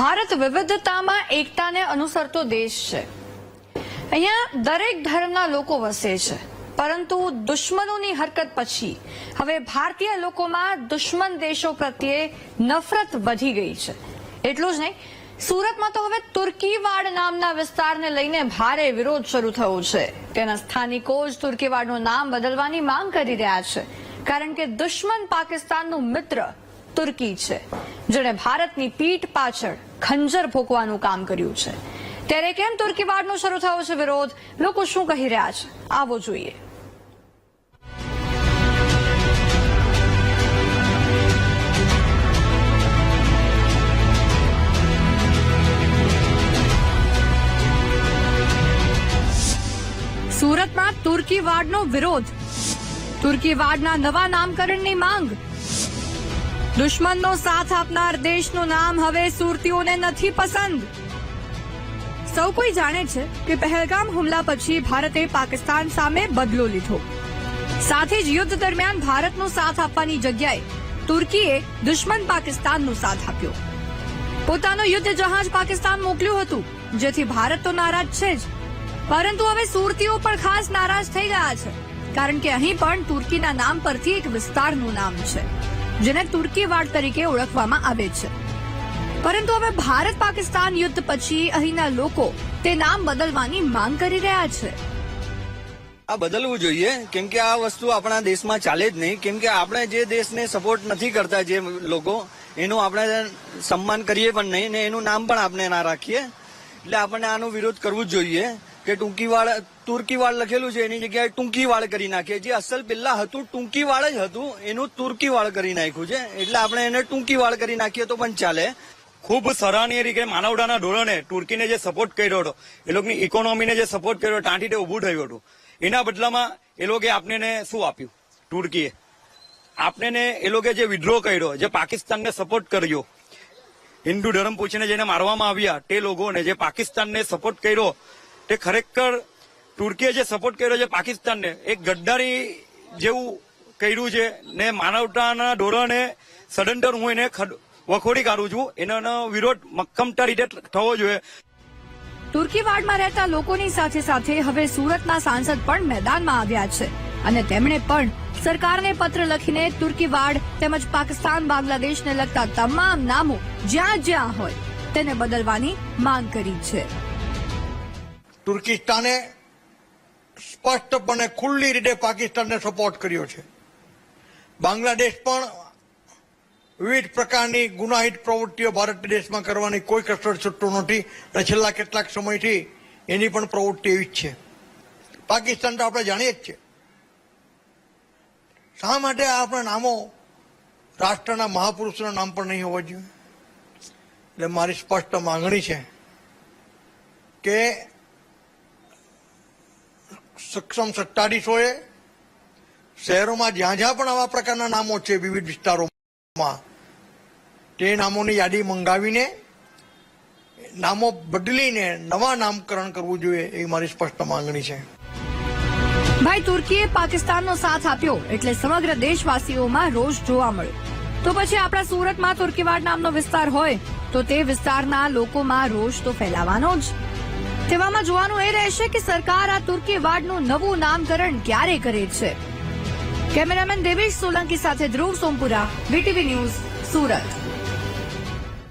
ભારત વિવિધતામાં એકતાને અનુસરતો દેશ છે. અહીંયા દરેક ધર્મના લોકો વસે છે. પરંતુ દુશ્મનોની હરકત પછી હવે ભારતીય લોકોમાં દુશ્મન દેશો પ્રત્યે નફરત વધી ગઈ છે. એટલું જ નહીં, સુરતમાં તો હવે તુર્કીવાડ નામના વિસ્તારને લઈને ભારે વિરોધ શરૂ થયો છે. તેના સ્થાનિકો જ તુર્કીવાડનું નામ બદલવાની માંગ કરી રહ્યા છે. કારણ કે દુશ્મન પાકિસ્તાનનું મિત્ર તુર્કી છે, જેણે ભારતની પીઠ પાછળ ખંજર ભોકવાનું કામ કર્યું છે. ત્યારે કેમ તુર્કીવાડનો શરૂ થયો છે વિરોધ? લોકો શું કહી રહ્યા છે? આવો જોઈએ. સુરતમાં તુર્કીવાડનો વિરોધ. તુર્કી વાડના નવા નામકરણની માંગ દુશ્મનનો સાથ આપનાર દેશનું નામ હવે સુરતીઓને નથી પસંદ. સૌ કોઈ જાણે છે કે પહેલગામ હુમલા પછી ભારતે પાકિસ્તાન સામે બદલો લીધો. સાથે જ યુદ્ધ દરમિયાન ભારતનો સાથ આપવાની જગ્યાએ તુર્કીએ દુશ્મન પાકિસ્તાનનો સાથ આપ્યો. પોતાનું યુદ્ધ જહાજ પાકિસ્તાન મોકલ્યું હતું, જેથી ભારત તો નારાજ છે જ. પરંતુ હવે સુરતીઓ પણ ખાસ નારાજ થઈ ગયા છે, કારણ કે અહીં પણ તુર્કીના નામ પરથી એક વિસ્તારનું નામ છે. જેને તુર્કીવાડ તરીકે ઓળખવામાં આવે છે. પરંતુ હવે ભારત પાકિસ્તાન યુદ્ધ પછી અહીંના લોકો તે નામ બદલવાની માંગ કરી રહ્યા છે. આ બદલવું જોઈએ, કેમ કે આ વસ્તુ આપણા દેશમાં ચાલે જ નહીં. કેમ કે આપણે જે દેશને સપોર્ટ નથી કરતા જે લોકો, એનું આપણે સન્માન કરીએ પણ નહીં ને એનું નામ પણ આપણે ના રાખીએ. એટલે આપણને આનો વિરોધ કરવું જ જોઈએ કે ટૂંકીવાળ તુર્કીવાળ લખેલું છે, એની જગ્યાએ ટૂંકીવાળ કરી નાખીએ જે અસલ પેલા હતું, ટૂંકીવાળ જ હતું, એનું તુર્કીવાળ કરી નાખ્યું છે. એટલે આપણે એને ટૂંકીવાળ કરી નાખીએ તો પણ ચાલે. ખૂબ સરાહનીય રીતે માનવડાના ધોરણે તુર્કીને જે સપોર્ટ કર્યો હતો, એ લોકોની ઇકોનોમીને જે સપોર્ટ કર્યો ટાંટીને ઉભું થયું હતું. એના બદલામાં એ લોકોએ આપને શું આપ્યું? તુર્કીએ. આપને એ લોકોએ જે વિડ્રો કર્યો, જે પાકિસ્તાનને સપોર્ટ કર્યો, હિન્દુ ધર્મ પૂછીને જેને મારવામાં આવ્યા, તે લોકોને જે પાકિસ્તાનને સપોર્ટ કર્યો, તે ખરેખર તુર્કીએ જે સપોર્ટ કર્યો છે પાકિસ્તાનને એક ગદ્દારી જેવું કર્યું છે ને માનવતાના ધોરણે સડન્ડર હું એને વખોડી કાઢું છું. એનો વિરોધ મક્કમતા રીતે થવો જોઈએ. તુર્કી વાર્ડમાં રહેતા લોકોની સાથે સાથે હવે સુરતના સાંસદ પણ મેદાનમાં આવ્યા છે. અને તેમણે પણ સરકારને પત્ર લખીને તુર્કી વાડ તેમજ પાકિસ્તાન બાંગ્લાદેશને લગતા તમામ નામો જ્યાં જ્યાં હોય તેને બદલવાની માંગ કરી છે. તુર્કિસ્તાને સ્પષ્ટપણે ખુલ્લી રીતે પાકિસ્તાનને સપોર્ટ કર્યો છે. બાંગ્લાદેશ પણ વિવિધ પ્રકારની ગુનાહિત પ્રવૃત્તિઓ ભારત દેશમાં કરવાની કોઈ કસર છૂટતો નથી અને છેલ્લા કેટલાક સમયથી એની પણ પ્રવૃત્તિ એવી જ છે. પાકિસ્તાન તો આપણે જાણીએ જ છીએ. શા માટે આપણા નામો રાષ્ટ્રના મહાપુરુષના નામ પણ નહીં હોવા જોઈએ? એટલે મારી સ્પષ્ટ માંગણી છે કે સક્ષમ સત્તાધીશોએ શહેરોમાં જ્યાં જ્યાં પણ આવા પ્રકારના નામો છે, વિવિધ વિસ્તારોમાં, તે નામોની યાદી મંગાવીને, નામો બદલીને નવા નામકરણ કરવું જોઈએ એ મારી સ્પષ્ટ માંગણી છે. ભાઈ, તુર્કીએ પાકિસ્તાનનો સાથ આપ્યો એટલે સમગ્ર દેશવાસીઓમાં રોષ જોવા મળ્યો. તો પછી આપણા સુરતમાં તુર્કીવાડ નામનો વિસ્તાર હોય તો તે વિસ્તારના લોકોમાં રોષ તો ફેલાવાનો જ. તેવામાં જોવાનું એ રહેશે કે સરકાર આ તુર્કી વાડનું નવું નામકરણ ક્યારે કરે છે. કેમેરામેન દેવેશ સોલંકી સાથે ધ્રુવ સોમપુરા, વીટીવી ન્યૂઝ, સુરત.